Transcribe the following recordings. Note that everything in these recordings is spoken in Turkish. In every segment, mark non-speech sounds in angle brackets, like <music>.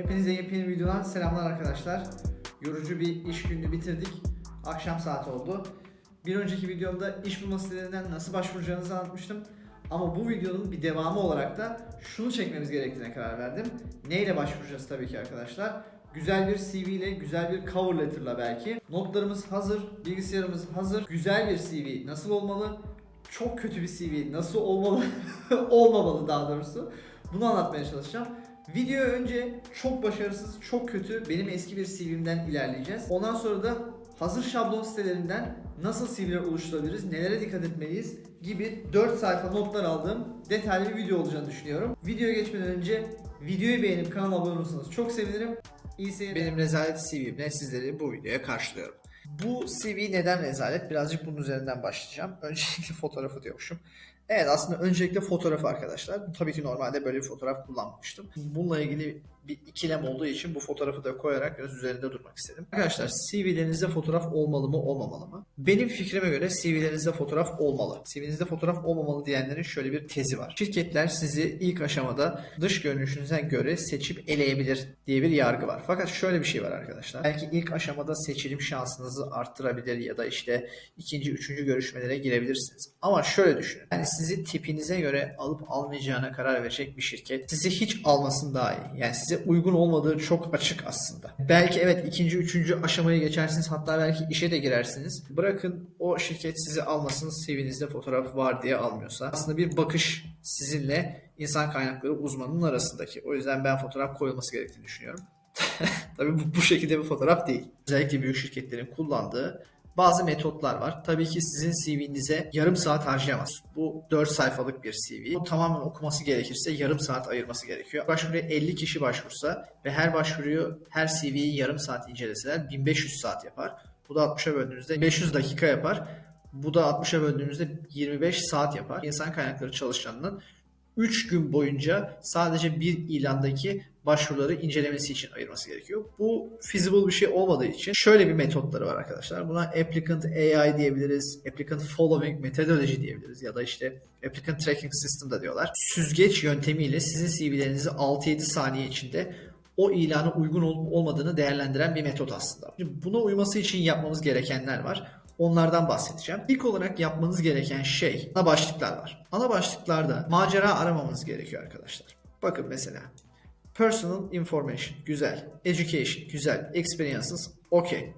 Hepinize yepyeni videodan selamlar arkadaşlar. Yorucu bir iş gününü bitirdik. Akşam saati oldu. Bir önceki videomda iş bulma sitelerinden nasıl başvuracağınızı anlatmıştım. Ama bu videonun bir devamı olarak da şunu çekmemiz gerektiğine karar verdim. Neyle başvuracağız tabii ki arkadaşlar? Güzel bir CV ile, güzel bir cover letter'la belki. Notlarımız hazır, bilgisayarımız hazır. Güzel bir CV nasıl olmalı? Çok kötü bir CV nasıl olmalı? <laughs> Olmamalı daha doğrusu. Bunu anlatmaya çalışacağım. Video önce çok başarısız, çok kötü benim eski bir CV'mden ilerleyeceğiz. Ondan sonra da hazır şablon sitelerinden nasıl CV'ler oluşturabiliriz, nelere dikkat etmeliyiz gibi 4 sayfa notlar aldığım detaylı bir video olacağını düşünüyorum. Videoya geçmeden önce videoyu beğenip kanala abone olursanız çok sevinirim. İyi seyirler. Benim rezalet CV'mle sizleri bu videoya karşılıyorum. Bu CV neden rezalet? Birazcık bunun üzerinden başlayacağım. Öncelikle fotoğrafı diyormuşum. Evet aslında öncelikle fotoğrafı arkadaşlar. Tabii ki normalde böyle bir fotoğraf kullanmamıştım. Bununla ilgili bir ikilem olduğu için bu fotoğrafı da koyarak biraz üzerinde durmak istedim. Arkadaşlar CV'lerinizde fotoğraf olmalı mı olmamalı mı? Benim fikrime göre CV'lerinizde fotoğraf olmalı. CV'nizde fotoğraf olmamalı diyenlerin şöyle bir tezi var. Şirketler sizi ilk aşamada dış görünüşünüze göre seçip eleyebilir diye bir yargı var. Fakat şöyle bir şey var arkadaşlar. Belki ilk aşamada seçilim şansınızı arttırabilir ya da işte ikinci, üçüncü görüşmelere girebilirsiniz. Ama şöyle düşünün. Yani sizi tipinize göre alıp almayacağına karar verecek bir şirket sizi hiç almasın daha iyi. Yani uygun olmadığı çok açık aslında. Belki evet ikinci, üçüncü aşamayı geçersiniz hatta belki işe de girersiniz. Bırakın o şirket sizi almasın CV'nizde fotoğraf var diye almıyorsa. Aslında bir bakış sizinle insan kaynakları uzmanının arasındaki. O yüzden ben fotoğraf koyulması gerektiğini düşünüyorum. <laughs> Tabii bu, bu şekilde bir fotoğraf değil. Özellikle büyük şirketlerin kullandığı bazı metotlar var. Tabii ki sizin CV'nize yarım saat harcayamaz. Bu 4 sayfalık bir CV. Bu tamamen okuması gerekirse yarım saat ayırması gerekiyor. Başvuruya 50 kişi başvursa ve her başvuruyu, her CV'yi yarım saat inceleseler 1500 saat yapar. Bu da 60'a böldüğünüzde 500 dakika yapar. Bu da 60'a böldüğünüzde 25 saat yapar. İnsan kaynakları çalışanının 3 gün boyunca sadece bir ilandaki başvuruları incelemesi için ayırması gerekiyor. Bu feasible bir şey olmadığı için şöyle bir metotları var arkadaşlar. Buna applicant AI diyebiliriz, applicant following methodology diyebiliriz ya da işte applicant tracking system da diyorlar. Süzgeç yöntemiyle sizin CV'lerinizi 6-7 saniye içinde o ilana uygun olup olmadığını değerlendiren bir metot aslında. Şimdi buna uyması için yapmamız gerekenler var. Onlardan bahsedeceğim. İlk olarak yapmanız gereken şey ana başlıklar var. Ana başlıklarda macera aramamız gerekiyor arkadaşlar. Bakın mesela personal information güzel, education güzel, experiences okey.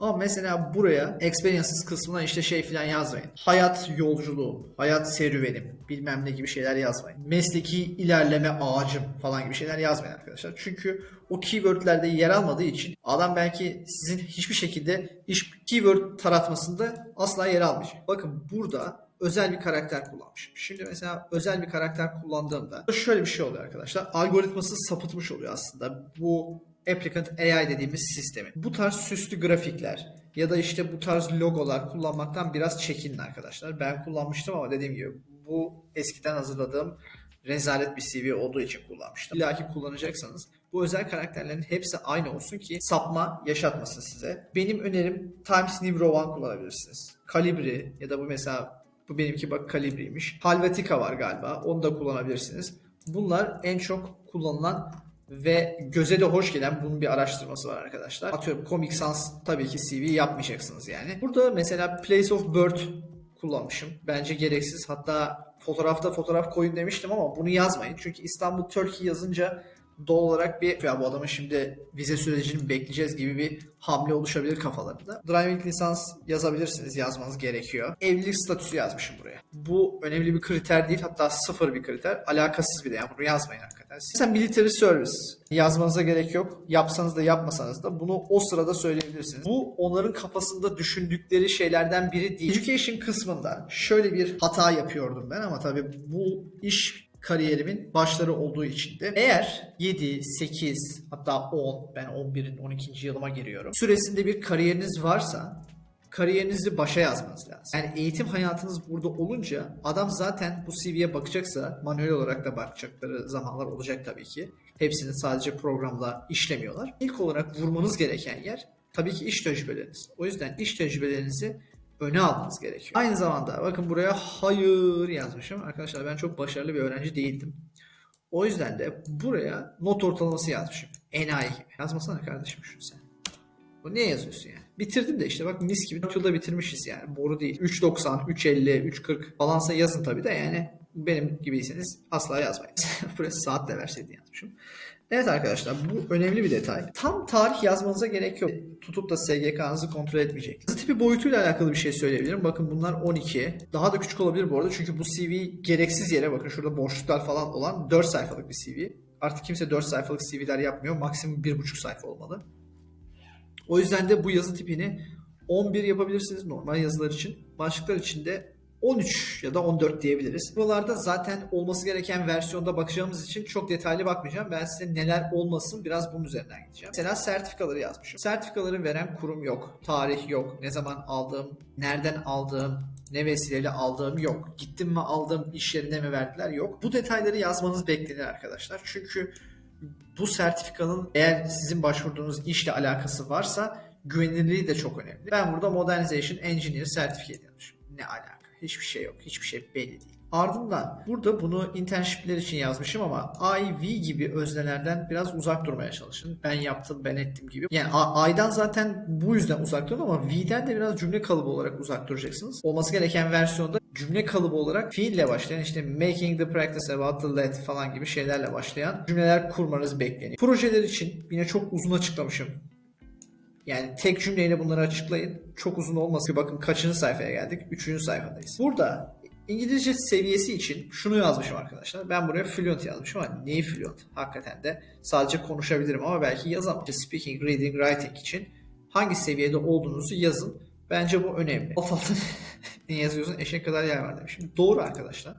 Ama mesela buraya experiences kısmına işte şey falan yazmayın. Hayat yolculuğu, hayat serüvenim, bilmem ne gibi şeyler yazmayın. Mesleki ilerleme ağacım falan gibi şeyler yazmayın arkadaşlar. Çünkü o keywordlerde yer almadığı için adam belki sizin hiçbir şekilde iş keyword taratmasında asla yer almayacak. Bakın burada özel bir karakter kullanmışım. Şimdi mesela özel bir karakter kullandığımda şöyle bir şey oluyor arkadaşlar. Algoritması sapıtmış oluyor aslında. Bu applicant AI dediğimiz sistemi. Bu tarz süslü grafikler ya da işte bu tarz logolar kullanmaktan biraz çekinin arkadaşlar. Ben kullanmıştım ama dediğim gibi bu eskiden hazırladığım rezalet bir CV olduğu için kullanmıştım. İlla ki kullanacaksanız bu özel karakterlerin hepsi aynı olsun ki sapma yaşatmasın size. Benim önerim Times New Roman kullanabilirsiniz. Calibri ya da bu mesela bu benimki bak Calibri'ymiş. Halvatica var galiba. Onu da kullanabilirsiniz. Bunlar en çok kullanılan ve göze de hoş gelen bunun bir araştırması var arkadaşlar. Atıyorum Comic Sans tabii ki CV yapmayacaksınız yani. Burada mesela Place of Birth kullanmışım. Bence gereksiz. Hatta fotoğrafta fotoğraf koyun demiştim ama bunu yazmayın. Çünkü İstanbul Turkey yazınca doğal olarak bir ya bu adamın şimdi vize sürecini bekleyeceğiz gibi bir hamle oluşabilir kafalarında. Driving lisans yazabilirsiniz. Yazmanız gerekiyor. Evlilik statüsü yazmışım buraya. Bu önemli bir kriter değil. Hatta sıfır bir kriter. Alakasız bir de. Yani bunu yazmayın hakikaten. Mesela military service yazmanıza gerek yok. Yapsanız da yapmasanız da bunu o sırada söyleyebilirsiniz. Bu onların kafasında düşündükleri şeylerden biri değil. Education kısmında şöyle bir hata yapıyordum ben ama tabii bu iş kariyerimin başları olduğu için de eğer 7, 8 hatta 10 ben 11'in 12. yılıma giriyorum. Süresinde bir kariyeriniz varsa kariyerinizi başa yazmanız lazım. Yani eğitim hayatınız burada olunca adam zaten bu CV'ye bakacaksa manuel olarak da bakacakları zamanlar olacak tabii ki. Hepsini sadece programla işlemiyorlar. İlk olarak vurmanız gereken yer tabii ki iş tecrübeleriniz. O yüzden iş tecrübelerinizi öne almanız gerekiyor. Aynı zamanda bakın buraya hayır yazmışım. Arkadaşlar ben çok başarılı bir öğrenci değildim. O yüzden de buraya not ortalaması yazmışım. Enayi gibi. Yazmasana kardeşim şunu sen. Bu niye yazıyorsun yani? Bitirdim de işte bak mis gibi 4 yılda bitirmişiz yani. Boru değil. 3.90, 3.50, 3.40 falansa yazın tabii de yani benim gibiyseniz asla yazmayın. <laughs> Burası saatle verseydin yazmışım. Evet arkadaşlar bu önemli bir detay. Tam tarih yazmanıza gerek yok. Tutup da SGK'nızı kontrol etmeyecek. Yazı tipi boyutuyla alakalı bir şey söyleyebilirim. Bakın bunlar 12. Daha da küçük olabilir bu arada. Çünkü bu CV gereksiz yere bakın şurada boşluklar falan olan 4 sayfalık bir CV. Artık kimse 4 sayfalık CV'ler yapmıyor. Maksimum 1,5 sayfa olmalı. O yüzden de bu yazı tipini 11 yapabilirsiniz normal yazılar için. Başlıklar için de 13 ya da 14 diyebiliriz. Buralarda zaten olması gereken versiyonda bakacağımız için çok detaylı bakmayacağım. Ben size neler olmasın biraz bunun üzerinden gideceğim. Mesela sertifikaları yazmışım. Sertifikaları veren kurum yok. Tarih yok. Ne zaman aldığım, nereden aldığım, ne vesileyle aldığım yok. Gittim mi aldığım iş yerine mi verdiler yok. Bu detayları yazmanız beklenir arkadaşlar. Çünkü bu sertifikanın eğer sizin başvurduğunuz işle alakası varsa güvenilirliği de çok önemli. Ben burada Modernization Engineer Certificate yazmışım. Ne alaka? Hiçbir şey yok. Hiçbir şey belli değil. Ardından burada bunu internshipler için yazmışım ama IV gibi öznelerden biraz uzak durmaya çalışın. Ben yaptım, ben ettim gibi. Yani I'dan zaten bu yüzden uzak durun ama V'den de biraz cümle kalıbı olarak uzak duracaksınız. Olması gereken versiyonda cümle kalıbı olarak fiille başlayan işte making the practice about the let falan gibi şeylerle başlayan cümleler kurmanız bekleniyor. Projeler için yine çok uzun açıklamışım. Yani tek cümleyle bunları açıklayın. Çok uzun olmasın. Bakın kaçıncı sayfaya geldik? Üçüncü sayfadayız. Burada İngilizce seviyesi için şunu yazmışım arkadaşlar. Ben buraya fluent yazmışım ama neyi fluent? Hakikaten de sadece konuşabilirim ama belki yazamam. Speaking, reading, writing için hangi seviyede olduğunuzu yazın. Bence bu önemli. Alt <laughs> ne yazıyorsun? Eşek kadar yer var demişim. Doğru arkadaşlar.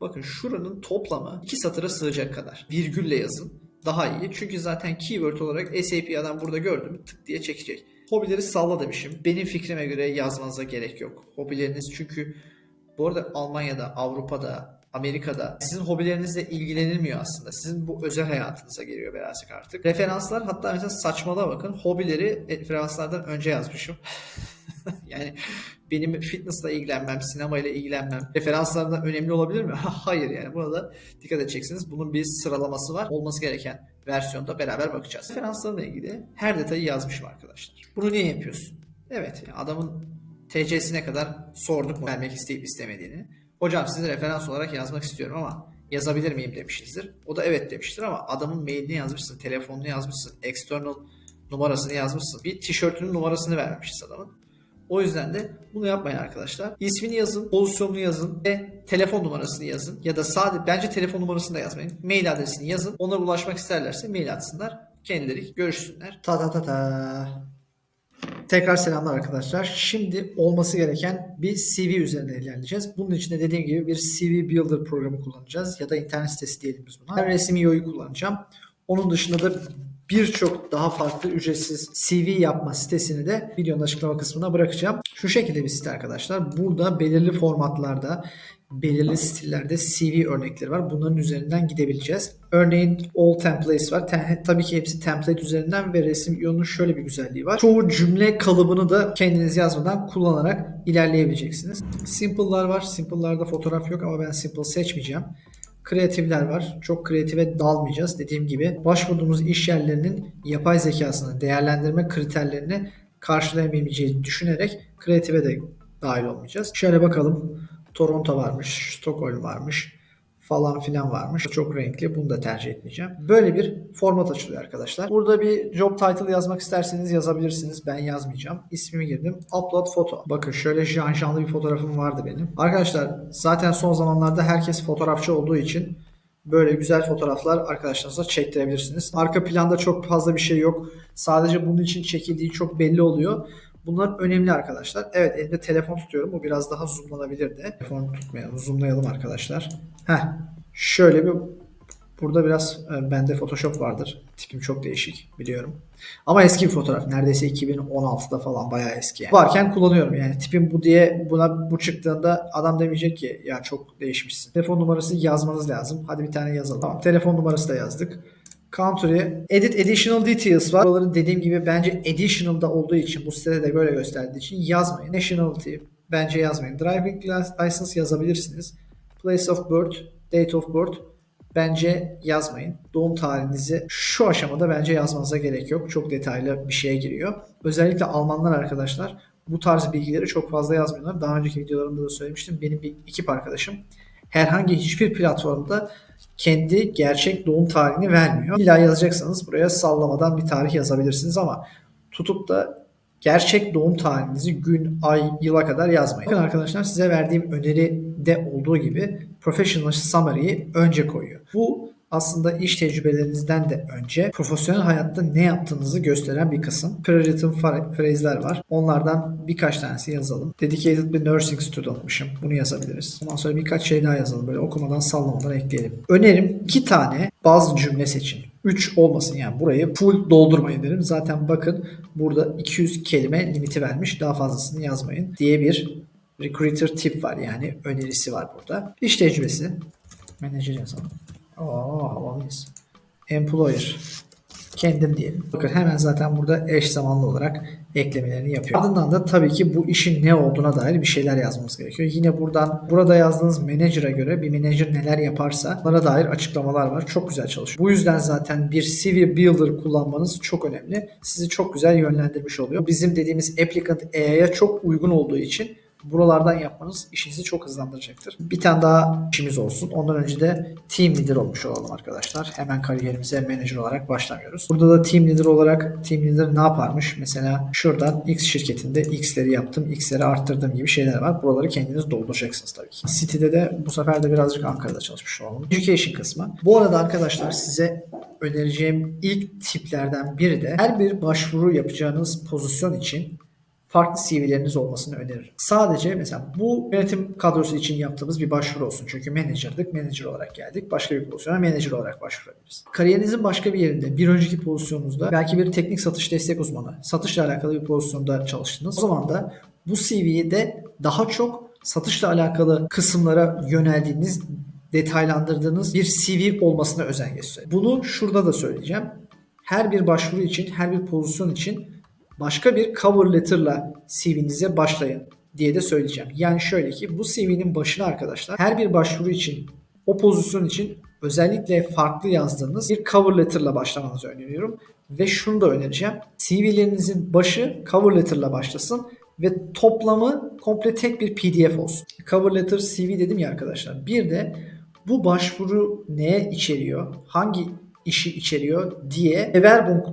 Bakın şuranın toplamı iki satıra sığacak kadar. Virgülle yazın. Daha iyi. Çünkü zaten keyword olarak SAP adam burada gördü mü tık diye çekecek. Hobileri salla demişim. Benim fikrime göre yazmanıza gerek yok. Hobileriniz çünkü bu arada Almanya'da, Avrupa'da, Amerika'da sizin hobilerinizle ilgilenilmiyor aslında. Sizin bu özel hayatınıza geliyor birazcık artık. Referanslar hatta mesela saçmalığa bakın. Hobileri referanslardan önce yazmışım. <laughs> <laughs> yani benim fitnessla ilgilenmem, sinemayla ilgilenmem referanslardan önemli olabilir mi? <laughs> Hayır yani burada dikkat edeceksiniz. Bunun bir sıralaması var. Olması gereken versiyonda beraber bakacağız. Referanslarla ilgili her detayı yazmışım arkadaşlar. Bunu niye yapıyorsun? Evet adamın TC'sine kadar sorduk mu vermek isteyip istemediğini. Hocam sizi referans olarak yazmak istiyorum ama yazabilir miyim demişizdir. O da evet demiştir ama adamın mailini yazmışsın, telefonunu yazmışsın, external numarasını yazmışsın. Bir tişörtünün numarasını vermemişiz adamın. O yüzden de bunu yapmayın arkadaşlar. İsmini yazın, pozisyonunu yazın ve telefon numarasını yazın. Ya da sadece bence telefon numarasını da yazmayın. Mail adresini yazın. Onlara ulaşmak isterlerse mail atsınlar. Kendileri görüşsünler. Ta ta ta ta. Tekrar selamlar arkadaşlar. Şimdi olması gereken bir CV üzerine ilerleyeceğiz. Bunun için de dediğim gibi bir CV Builder programı kullanacağız. Ya da internet sitesi diyelim biz buna. Ben Resmi.io'yu kullanacağım. Onun dışında da birçok daha farklı ücretsiz CV yapma sitesini de videonun açıklama kısmına bırakacağım. Şu şekilde bir site arkadaşlar. Burada belirli formatlarda, belirli stillerde CV örnekleri var. Bunların üzerinden gidebileceğiz. Örneğin all templates var. Te- tabii ki hepsi template üzerinden ve resim iyonun şöyle bir güzelliği var. Çoğu cümle kalıbını da kendiniz yazmadan kullanarak ilerleyebileceksiniz. Simple'lar var. Simple'larda fotoğraf yok ama ben simple seçmeyeceğim. Kreatifler var. Çok kreative dalmayacağız. Dediğim gibi başvurduğumuz iş yerlerinin yapay zekasını değerlendirme kriterlerini karşılayamayacağını düşünerek kreative de dahil olmayacağız. Şöyle bakalım. Toronto varmış, Stockholm varmış falan filan varmış. Çok renkli. Bunu da tercih etmeyeceğim. Böyle bir format açılıyor arkadaşlar. Burada bir job title yazmak isterseniz yazabilirsiniz. Ben yazmayacağım. İsmimi girdim. Upload foto. Bakın şöyle jan janlı bir fotoğrafım vardı benim. Arkadaşlar zaten son zamanlarda herkes fotoğrafçı olduğu için böyle güzel fotoğraflar arkadaşlarınıza çektirebilirsiniz. Arka planda çok fazla bir şey yok. Sadece bunun için çekildiği çok belli oluyor. Bunlar önemli arkadaşlar. Evet elimde telefon tutuyorum. Bu biraz daha zoomlanabilir de. Telefonu tutmayalım. Zoomlayalım arkadaşlar. Heh. Şöyle bir burada biraz e, bende Photoshop vardır. Tipim çok değişik biliyorum. Ama eski bir fotoğraf. Neredeyse 2016'da falan bayağı eski. Yani. Varken kullanıyorum yani. Tipim bu diye buna bu çıktığında adam demeyecek ki ya çok değişmişsin. Telefon numarası yazmanız lazım. Hadi bir tane yazalım. Tamam. Telefon numarası da yazdık. Country. Edit Additional Details var. Buraları dediğim gibi bence additional'da olduğu için bu sitede de böyle gösterdiği için yazmayın. Nationality bence yazmayın. Driving License yazabilirsiniz. Place of Birth, Date of Birth bence yazmayın. Doğum tarihinizi şu aşamada bence yazmanıza gerek yok. Çok detaylı bir şeye giriyor. Özellikle Almanlar arkadaşlar bu tarz bilgileri çok fazla yazmıyorlar. Daha önceki videolarımda da söylemiştim. Benim bir ekip arkadaşım herhangi hiçbir platformda kendi gerçek doğum tarihini vermiyor. İlla yazacaksanız buraya sallamadan bir tarih yazabilirsiniz ama tutup da gerçek doğum tarihinizi gün, ay, yıla kadar yazmayın. Bakın arkadaşlar size verdiğim öneride olduğu gibi Professional Summary'yi önce koyuyor. Bu aslında iş tecrübelerinizden de önce profesyonel hayatta ne yaptığınızı gösteren bir kısım. Pre-written phrase'ler var. Onlardan birkaç tanesi yazalım. Dedicated bir nursing student'mışım. Bunu yazabiliriz. Ondan sonra birkaç şey daha yazalım. Böyle okumadan sallamadan ekleyelim. Önerim iki tane bazı cümle seçin. 3 olmasın yani burayı full doldurmayın derim. Zaten bakın burada 200 kelime limiti vermiş. Daha fazlasını yazmayın diye bir recruiter tip var yani önerisi var burada. İş tecrübesi. Manager yazalım. Oo havalıyız. Employer. Kendim diyelim. Bakın hemen zaten burada eş zamanlı olarak eklemelerini yapıyor. Ardından da tabii ki bu işin ne olduğuna dair bir şeyler yazmamız gerekiyor. Yine buradan burada yazdığınız manager'a göre bir manager neler yaparsa buna dair açıklamalar var. Çok güzel çalışıyor. Bu yüzden zaten bir CV Builder kullanmanız çok önemli. Sizi çok güzel yönlendirmiş oluyor. Bizim dediğimiz applicant AI'ya çok uygun olduğu için buralardan yapmanız işinizi çok hızlandıracaktır. Bir tane daha işimiz olsun. Ondan önce de team leader olmuş olalım arkadaşlar. Hemen kariyerimize manager olarak başlamıyoruz. Burada da team leader olarak team leader ne yaparmış? Mesela şuradan X şirketinde X'leri yaptım, X'leri arttırdım gibi şeyler var. Buraları kendiniz dolduracaksınız tabii ki. City'de de bu sefer de birazcık Ankara'da çalışmış olalım. Education kısmı. Bu arada arkadaşlar size önereceğim ilk tiplerden biri de her bir başvuru yapacağınız pozisyon için farklı CV'leriniz olmasını öneririm. Sadece mesela bu yönetim kadrosu için yaptığımız bir başvuru olsun. Çünkü menajerdik, menajer olarak geldik. Başka bir pozisyona menajer olarak başvurabiliriz. Kariyerinizin başka bir yerinde, bir önceki pozisyonunuzda belki bir teknik satış destek uzmanı, satışla alakalı bir pozisyonda çalıştınız. O zaman da bu CV'yi de daha çok satışla alakalı kısımlara yöneldiğiniz, detaylandırdığınız bir CV olmasına özen gösterin. Bunu şurada da söyleyeceğim. Her bir başvuru için, her bir pozisyon için başka bir cover letter'la CV'nize başlayın diye de söyleyeceğim. Yani şöyle ki bu CV'nin başına arkadaşlar her bir başvuru için o pozisyon için özellikle farklı yazdığınız bir cover letter'la başlamanızı öneriyorum. Ve şunu da önereceğim. CV'lerinizin başı cover letter'la başlasın ve toplamı komple tek bir PDF olsun. Cover letter CV dedim ya arkadaşlar. Bir de bu başvuru neye içeriyor? Hangi işi içeriyor diye Bewerbung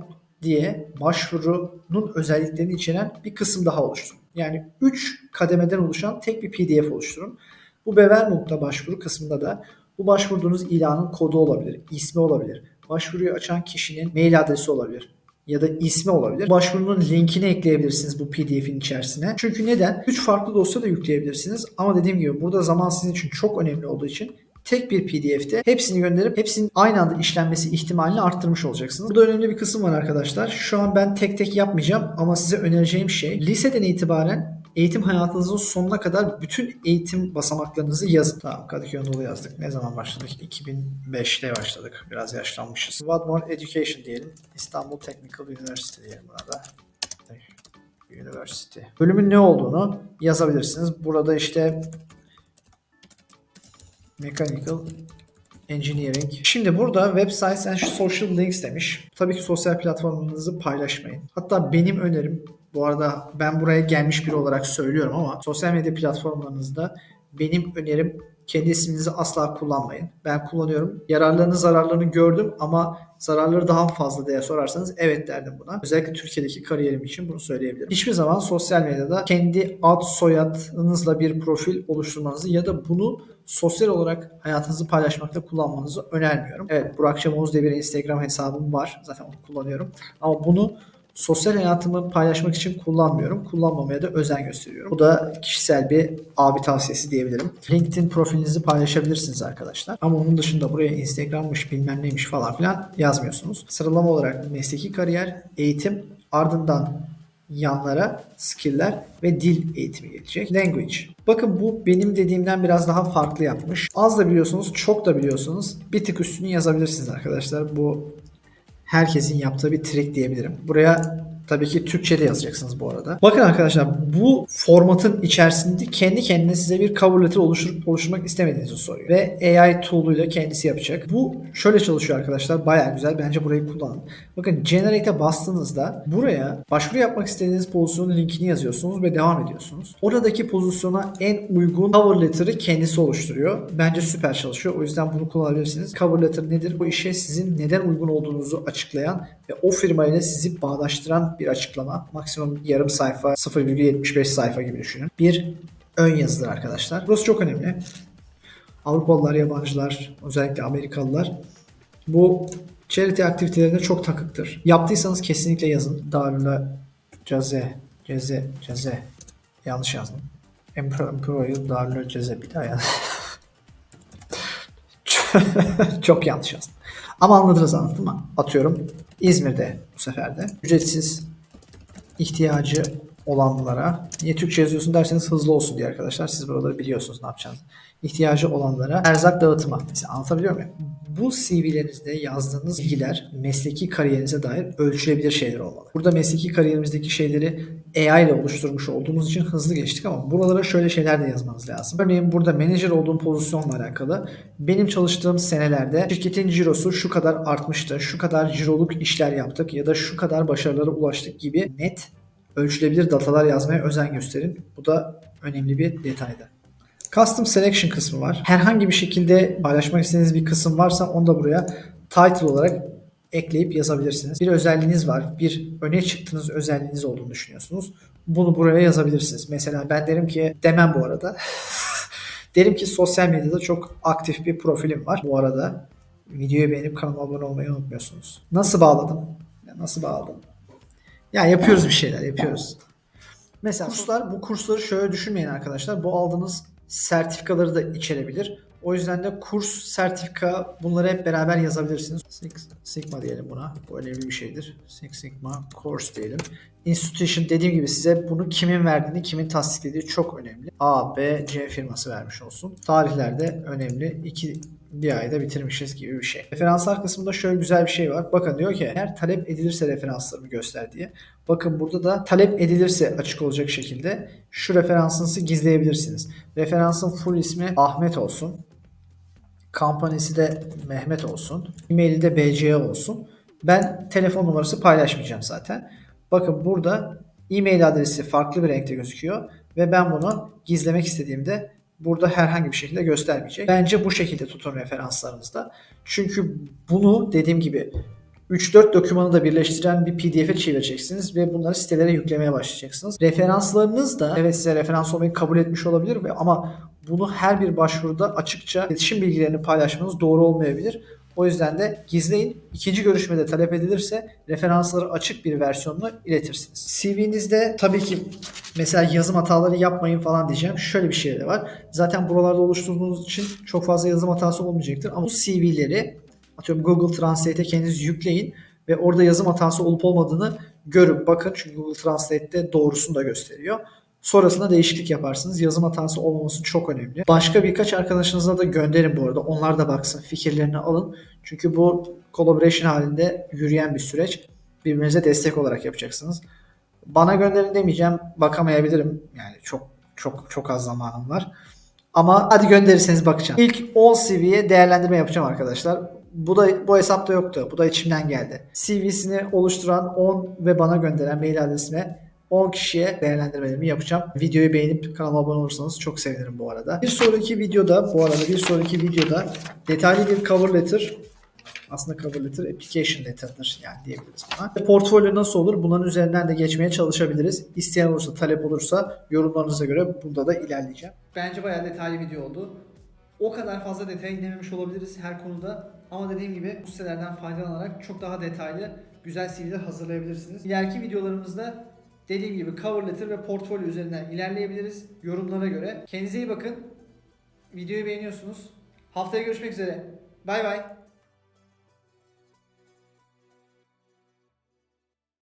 diye başvurunun özelliklerini içeren bir kısım daha oluşturun. Yani 3 kademeden oluşan tek bir PDF oluşturun. Bu Bewerbung'da başvuru kısmında da bu başvurduğunuz ilanın kodu olabilir, ismi olabilir, başvuruyu açan kişinin mail adresi olabilir ya da ismi olabilir. Başvurunun linkini ekleyebilirsiniz bu PDF'in içerisine. Çünkü neden? 3 farklı dosya da yükleyebilirsiniz. Ama dediğim gibi burada zaman sizin için çok önemli olduğu için tek bir PDF'te hepsini gönderip hepsinin aynı anda işlenmesi ihtimalini arttırmış olacaksınız. Burada önemli bir kısım var arkadaşlar. Şu an ben tek tek yapmayacağım ama size önereceğim şey liseden itibaren eğitim hayatınızın sonuna kadar bütün eğitim basamaklarınızı yazın. Tamam Kadıköy Anadolu yazdık. Ne zaman başladık? 2005'te başladık. Biraz yaşlanmışız. Wadmore Education diyelim. İstanbul Technical University diyelim burada. University. Bölümün ne olduğunu yazabilirsiniz. Burada işte Mechanical Engineering. Şimdi burada Web Sites and Social Links demiş. Tabii ki sosyal platformunuzu paylaşmayın. Hatta benim önerim bu arada ben buraya gelmiş biri olarak söylüyorum ama sosyal medya platformlarınızda benim önerim kendi isminizi asla kullanmayın. Ben kullanıyorum. Yararlarını zararlarını gördüm ama zararları daha fazla diye sorarsanız evet derdim buna. Özellikle Türkiye'deki kariyerim için bunu söyleyebilirim. Hiçbir zaman sosyal medyada kendi ad soyadınızla bir profil oluşturmanızı ya da bunu sosyal olarak hayatınızı paylaşmakta kullanmanızı önermiyorum. Evet Burak Çamuz diye bir Instagram hesabım var. Zaten onu kullanıyorum. Ama bunu sosyal hayatımı paylaşmak için kullanmıyorum. Kullanmamaya da özen gösteriyorum. Bu da kişisel bir abi tavsiyesi diyebilirim. LinkedIn profilinizi paylaşabilirsiniz arkadaşlar. Ama onun dışında buraya Instagram'mış bilmem neymiş falan filan yazmıyorsunuz. Sıralama olarak mesleki kariyer, eğitim, ardından yanlara skill'ler ve dil eğitimi gelecek. Language. Bakın bu benim dediğimden biraz daha farklı yapmış. Az da biliyorsunuz, çok da biliyorsunuz. Bir tık üstünü yazabilirsiniz arkadaşlar. Bu herkesin yaptığı bir trick diyebilirim. Buraya Tabii ki Türkçe de yazacaksınız bu arada. Bakın arkadaşlar bu formatın içerisinde kendi kendine size bir cover letter oluşturup oluşturmak istemediğinizi soruyor. Ve AI tool'uyla kendisi yapacak. Bu şöyle çalışıyor arkadaşlar. Bayağı güzel. Bence burayı kullanın. Bakın Generate'e bastığınızda buraya başvuru yapmak istediğiniz pozisyonun linkini yazıyorsunuz ve devam ediyorsunuz. Oradaki pozisyona en uygun cover letter'ı kendisi oluşturuyor. Bence süper çalışıyor. O yüzden bunu kullanabilirsiniz. Cover letter nedir? Bu işe sizin neden uygun olduğunuzu açıklayan ve o firmayla sizi bağdaştıran bir açıklama. Maksimum yarım sayfa, 0,75 sayfa gibi düşünün. Bir ön yazıdır arkadaşlar. Burası çok önemli. Avrupalılar, yabancılar, özellikle Amerikalılar bu charity aktivitelerine çok takıktır. Yaptıysanız kesinlikle yazın. Darüla Caze, Ceze, Ceze. Yanlış yazdım. Employer Darüla Ceze bir daha yaz. <laughs> çok yanlış yazdım. Ama anladınız anladın? Atıyorum İzmir'de bu sefer de ücretsiz ihtiyacı olanlara niye Türkçe yazıyorsun derseniz hızlı olsun diye arkadaşlar. Siz buraları biliyorsunuz ne yapacağınızı. İhtiyacı olanlara erzak dağıtımı. Mesela anlatabiliyor muyum? Bu CV'lerinizde yazdığınız bilgiler mesleki kariyerinize dair ölçülebilir şeyler olmalı. Burada mesleki kariyerimizdeki şeyleri AI ile oluşturmuş olduğumuz için hızlı geçtik ama buralara şöyle şeyler de yazmanız lazım. Örneğin burada menajer olduğum pozisyonla alakalı benim çalıştığım senelerde şirketin cirosu şu kadar artmıştı, şu kadar ciroluk işler yaptık ya da şu kadar başarılara ulaştık gibi net ölçülebilir datalar yazmaya özen gösterin. Bu da önemli bir detaydı. Custom Selection kısmı var. Herhangi bir şekilde paylaşmak istediğiniz bir kısım varsa onu da buraya title olarak ekleyip yazabilirsiniz. Bir özelliğiniz var. Bir öne çıktığınız özelliğiniz olduğunu düşünüyorsunuz. Bunu buraya yazabilirsiniz. Mesela ben derim ki demem bu arada. <laughs> derim ki sosyal medyada çok aktif bir profilim var. Bu arada videoyu beğenip kanalıma abone olmayı unutmuyorsunuz. Nasıl bağladım? Nasıl bağladım? Ya yapıyoruz bir şeyler yapıyoruz. Mesela kurslar bu kursları şöyle düşünmeyin arkadaşlar. Bu aldığınız sertifikaları da içerebilir. O yüzden de kurs, sertifika bunları hep beraber yazabilirsiniz. Sigma diyelim buna. Bu önemli bir şeydir. Sigma course diyelim. Institution dediğim gibi size bunu kimin verdiğini, kimin tasdiklediği çok önemli. A, B, C firması vermiş olsun. Tarihlerde önemli. İki bir ayda bitirmişiz gibi bir şey. Referanslar kısmında şöyle güzel bir şey var. Bakın diyor ki eğer talep edilirse referanslarımı göster diye. Bakın burada da talep edilirse açık olacak şekilde şu referansınızı gizleyebilirsiniz. Referansın full ismi Ahmet olsun. Kampanisi de Mehmet olsun. E-maili de BC olsun. Ben telefon numarası paylaşmayacağım zaten. Bakın burada e-mail adresi farklı bir renkte gözüküyor ve ben bunu gizlemek istediğimde burada herhangi bir şekilde göstermeyecek. Bence bu şekilde tutun referanslarınızda. Çünkü bunu dediğim gibi 3-4 dokümanı da birleştiren bir pdf'e çevireceksiniz ve bunları sitelere yüklemeye başlayacaksınız. Referanslarınız da evet size referans olmayı kabul etmiş olabilir ama bunu her bir başvuruda açıkça iletişim bilgilerini paylaşmanız doğru olmayabilir. O yüzden de gizleyin. İkinci görüşmede talep edilirse referansları açık bir versiyonla iletirsiniz. CV'nizde tabii ki mesela yazım hataları yapmayın falan diyeceğim. Şöyle bir şey de var. Zaten buralarda oluşturduğunuz için çok fazla yazım hatası olmayacaktır. Ama bu CV'leri atıyorum Google Translate'e kendiniz yükleyin ve orada yazım hatası olup olmadığını görün. Bakın çünkü Google Translate'te doğrusunu da gösteriyor. Sonrasında değişiklik yaparsınız. Yazım hatası olmaması çok önemli. Başka birkaç arkadaşınıza da gönderin bu arada. Onlar da baksın, fikirlerini alın. Çünkü bu collaboration halinde yürüyen bir süreç. Birbirinize destek olarak yapacaksınız. Bana gönderin demeyeceğim. Bakamayabilirim. Yani çok çok çok az zamanım var. Ama hadi gönderirseniz bakacağım. İlk 10 CV'ye değerlendirme yapacağım arkadaşlar. Bu da bu hesapta yoktu. Bu da içimden geldi. CV'sini oluşturan 10 ve bana gönderen mail adresime 10 kişiye değerlendirmelerimi yapacağım. Videoyu beğenip kanalıma abone olursanız çok sevinirim bu arada. Bir sonraki videoda bu arada bir sonraki videoda detaylı bir cover letter aslında cover letter application letter'dır yani diyebiliriz buna. Portfolyo nasıl olur? Bunların üzerinden de geçmeye çalışabiliriz. İsteyen olursa, talep olursa yorumlarınıza göre burada da ilerleyeceğim. Bence bayağı detaylı video oldu. O kadar fazla detaya inememiş olabiliriz her konuda. Ama dediğim gibi bu sitelerden faydalanarak çok daha detaylı güzel CV'ler hazırlayabilirsiniz. İleriki videolarımızda dediğim gibi cover letter ve portfolyo üzerinden ilerleyebiliriz yorumlara göre. Kendinize iyi bakın. Videoyu beğeniyorsunuz. Haftaya görüşmek üzere. Bay bay.